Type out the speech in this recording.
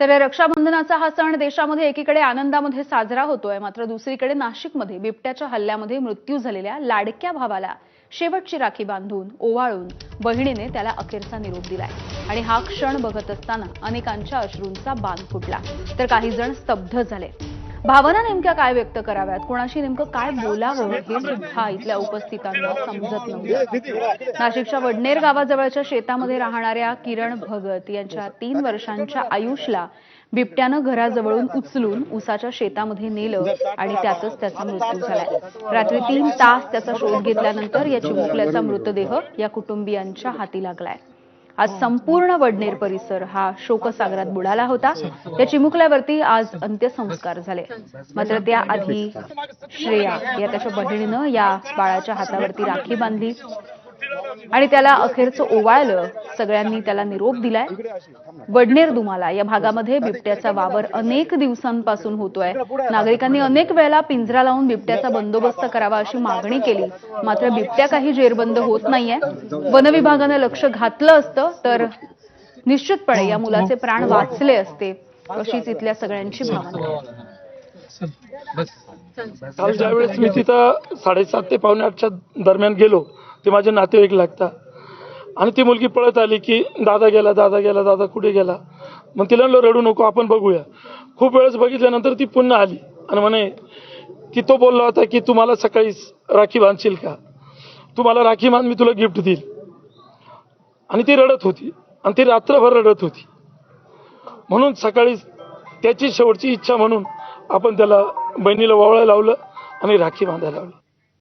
तर रक्षाबंधनाचा हा सण देशामध्ये एकीकडे आनंदामध्ये साजरा होतोय मात्र दुसरीकडे नाशिकमध्ये बिबट्याच्या हल्ल्यामध्ये मृत्यू झालेल्या लाडक्या भावाला शेवटची राखी बांधून ओवाळून बहिणीने त्याला अखेरचा निरोप दिलाय. आणि हा क्षण बघत असताना अनेकांच्या अश्रूंचा बांध फुटला. तर काही जण स्तब्ध झाले. भावना नेमक्या काय व्यक्त कराव्यात? कोणाशी नेमकं काय बोलावं हे सुद्धा इथल्या उपस्थितांना समजत नव्हतं. नाशिकच्या वडनेर गावाजवळच्या शेतामध्ये राहणाऱ्या किरण भगत यांच्या तीन वर्षांच्या आयुषला बिबट्यानं घराजवळून उचलून उसाच्या शेतामध्ये नेलं आणि त्यातच त्याचा मृत्यू झालाय. रात्री तीन तास त्याचा शोध घेतल्यानंतर या चिमुकल्याचा मृतदेह या कुटुंबियांच्या हाती लागलाय. आज संपूर्ण वडनेर परिसर हा शोकसागरात बुडाला होता. या चिमुकल्यावरती आज अंत्यसंस्कार झाले. मात्र त्याआधी श्रेया या त्याच्या बहिणीनं या बाळाच्या हातावरती राखी बांधली. आणि त्याला अखेरचं ओवाळलं. सगळ्यांनी त्याला निरोप दिलाय. वडनेर दुमाला या भागामध्ये बिबट्याचा वावर अनेक दिवसांपासून होतोय. नागरिकांनी अनेक वेळेला पिंजरा लावून बिबट्याचा बंदोबस्त करावा अशी मागणी केली. मात्र बिबट्या काही जेरबंद होत नाहीये. वनविभागानं लक्ष घातलं असतं तर निश्चितपणे या मुलाचे प्राण वाचले असते अशीच इथल्या सगळ्यांची भावना. काल ज्यावेळेस मी तिथं साडेसात ते पावणे आठच्या दरम्यान गेलो ते माझे नातेवाईक लागतात. आणि ती मुलगी पळत आली की दादा गेला दादा गेला दादा कुठे गेला? मग तिला म्हणलं रडू नको आपण बघूया. खूप वेळेस बघितल्यानंतर ती पुन्हा आली आणि म्हणे की तो बोलला होता की तू मला सकाळी राखी बांधशील का? तू मला राखी बांध मी तुला गिफ्ट देईल. आणि ती रडत होती आणि ती रात्रभर रडत होती. म्हणून सकाळी त्याची शेवटची इच्छा म्हणून आपण त्याला बहिणीला वावळायला लावलं आणि राखी बांधायला लावली.